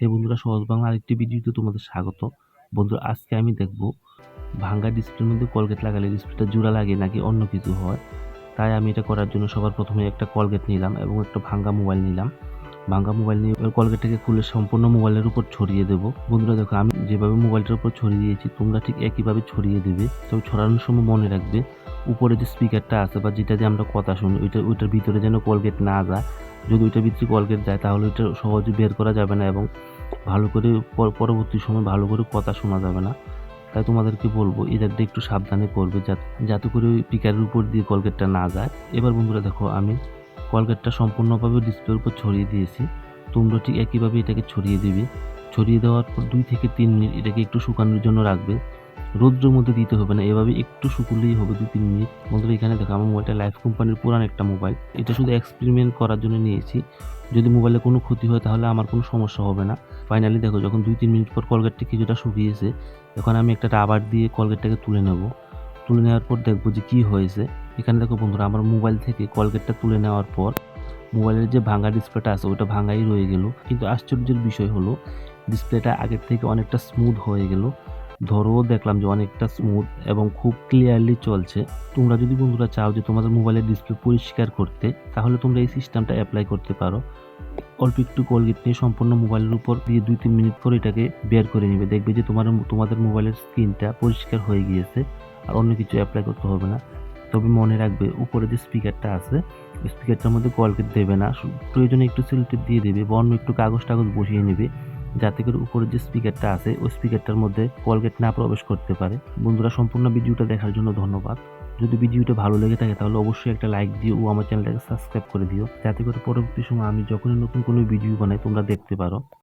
হে বন্ধুরা, সহজ বাংলা আরেকটি ভিডিওতে তোমাদের স্বাগত। বন্ধুরা, আজকে আমি দেখব ভাঙ্গা ডিসপ্লের মধ্যে কলগেট লাগালে ডিসপ্লেটা জোড়া লাগে নাকি অন্য কিছু হয়। তাই আমি এটা করার জন্য সবার প্রথমে একটা কলগেট নিলাম এবং একটা ভাঙ্গা মোবাইল নিলাম। ভাঙ্গা মোবাইল নিয়ে কলগেটটাকে খুলে সম্পূর্ণ মোবাইলের উপর ছড়িয়ে দেবো। বন্ধুরা, দেখো, আমি যেভাবে মোবাইলটার উপর ছড়িয়ে দিয়েছি, তোমরা ঠিক একইভাবে ছড়িয়ে দেবে। তবে ছড়ানোর সময় মনে রাখবে, উপরে যে স্পিকারটা আছে বা যেটা দিয়ে আমরা কথা শুনি, ওইটা ওইটার ভিতরে যেন কলগেট না যায়। যদি ওইটা ভিতরে কলগেট যায় তাহলে ওইটা সহজে বের করা যাবে না এবং ভালো করে পরবর্তী সময় ভালো করে কথা শোনা যাবে না। তাই তোমাদেরকে বলব জায়গাটা একটু সাবধানে করবে যাতে করে ওই পিকারের উপর দিয়ে কলগেটটা না যায়। এবার বন্ধুরা দেখো, আমি কলগেটটা সম্পূর্ণভাবে ডিসপ্লের উপর ছড়িয়ে দিয়েছি। তোমরা ঠিক একইভাবে এটাকে ছড়িয়ে দিবে। ছড়িয়ে দেওয়ার পর দুই থেকে তিন মিনিট এটাকে একটু শুকানোর জন্য রাখবে। রৌদ্রের মধ্যে দিতে হবে না। এভাবে একটু শুকুলেই হবে দু তিন মিনিট। বন্ধুরা, এখানে দেখো, আমার মোবাইলটা লাইফ কোম্পানির পুরান একটা মোবাইল এটা শুধু এক্সপেরিমেন্ট করার জন্য নিয়েছি। যদি মোবাইলে কোনো ক্ষতি হয়, তাহলে আমার কোনো সমস্যা হবে না। ফাইনালি দেখো, যখন দুই তিন মিনিট পর কলগেটটা কিছুটা শুকিয়েছে, তখন আমি একটা রাবার দিয়ে কলগেটটাকে তুলে নেব। তুলে নেওয়ার পর দেখব যে কী হয়েছে। এখানে দেখো বন্ধুরা, আমার মোবাইল থেকে কলগেটটা তুলে নেওয়ার পর মোবাইলের যে ভাঙা ডিসপ্লেটা আছে, ওটা ভাঙাই রয়ে গেল। কিন্তু আশ্চর্যের বিষয় হলো ডিসপ্লেটা আগের থেকে অনেকটা স্মুথ হয়ে গেল। ধরো দেখলাম যে অনেকটা স্মুথ এবং খুব ক্লিয়ারলি চলছে। তোমরা যদি বন্ধুরা চাও যে তোমাদের মোবাইলের ডিসপ্লে পরিষ্কার করতে, তাহলে তোমরা এই সিস্টেমটা অ্যাপ্লাই করতে পারো। অল্প একটু কলগেট নিয়ে সম্পূর্ণ মোবাইলের উপর দিয়ে দুই তিন মিনিট পর এটাকে বের করে নিবে। দেখবে যে তোমার, তোমাদের মোবাইলের স্ক্রিনটা পরিষ্কার হয়ে গিয়েছে আর অন্য কিছু অ্যাপ্লাই করতে হবে না। তবে মনে রাখবে, উপরে যে স্পিকারটা আছে স্পিকারটার মধ্যে কলগেট দেবে না। প্রয়োজনে একটু সিলটেপ দিয়ে দেবে বা অন্য একটু কাগজ টাগজ বসিয়ে নেবে। যাতে করে উপরে যে স্পিকারটা আছে, ওই স্পিকারটার মধ্যে কলগেট না প্রবেশ করতে পারে। বন্ধুরা, সম্পূর্ণ ভিডিওটা দেখার জন্য ধন্যবাদ। যদি ভিডিওটা ভালো লেগে থাকে, তাহলে অবশ্যই একটা লাইক দিও ও আমার চ্যানেলটাকে সাবস্ক্রাইব করে দিও। যাতে করে পরবর্তী সময় আমি যখনই নতুন কোনো ভিডিও বানাই, তোমরা দেখতে পারো।